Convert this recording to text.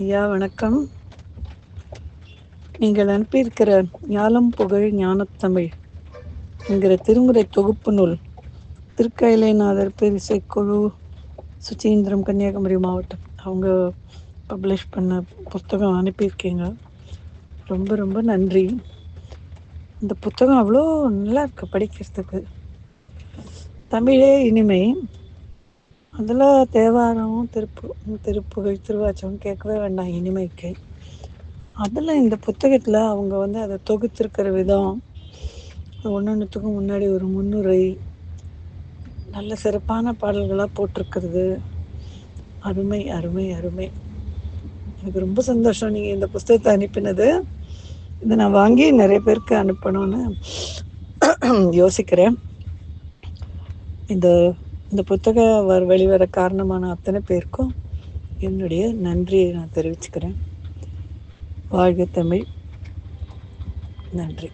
ஐயா வணக்கம். நீங்கள் அனுப்பியிருக்கிற ஞாலம் புகழ் ஞானத்தமிழ் என்கிற திருமுறை தொகுப்பு நூல் திருக்கைலைநாதர் பெருசைக்குழு சுச்சீந்திரம் கன்னியாகுமரி மாவட்டம். அவங்க பப்ளிஷ் பண்ண புத்தகம் அனுப்பியிருக்கீங்க. ரொம்ப ரொம்ப நன்றி. இந்த புத்தகம் அவ்வளோ நல்லா இருக்கு படிக்கிறதுக்கு. தமிழே இனிமை. அதில் தேவாரம் திருப்பு திருப்புகழ் திருவாச்சகம் கேட்கவே வேண்டாம் இனிமைக்கு. அதில் இந்த புத்தகத்தில் அவங்க வந்து அதை தொகுத்திருக்கிற விதம் ஒன்று ஒன்றுத்துக்கும் முன்னாடி ஒரு முன்னுரை நல்ல சிறப்பான பாடல்களாக போட்டிருக்கிறது. அருமை அருமை அருமை. எனக்கு ரொம்ப சந்தோஷம் நீங்கள் இந்த புஸ்தகத்தை அனுப்பினது. இதை நான் வாங்கி நிறைய பேருக்கு அனுப்பணும்னு யோசிக்கிறேன். இந்த இந்த புத்தகம் வெளிவர காரணமான அத்தனை பேருக்கும் என்னுடைய நன்றியை நான் தெரிவிச்சுக்கிறேன். வாழ்க தமிழ். நன்றி.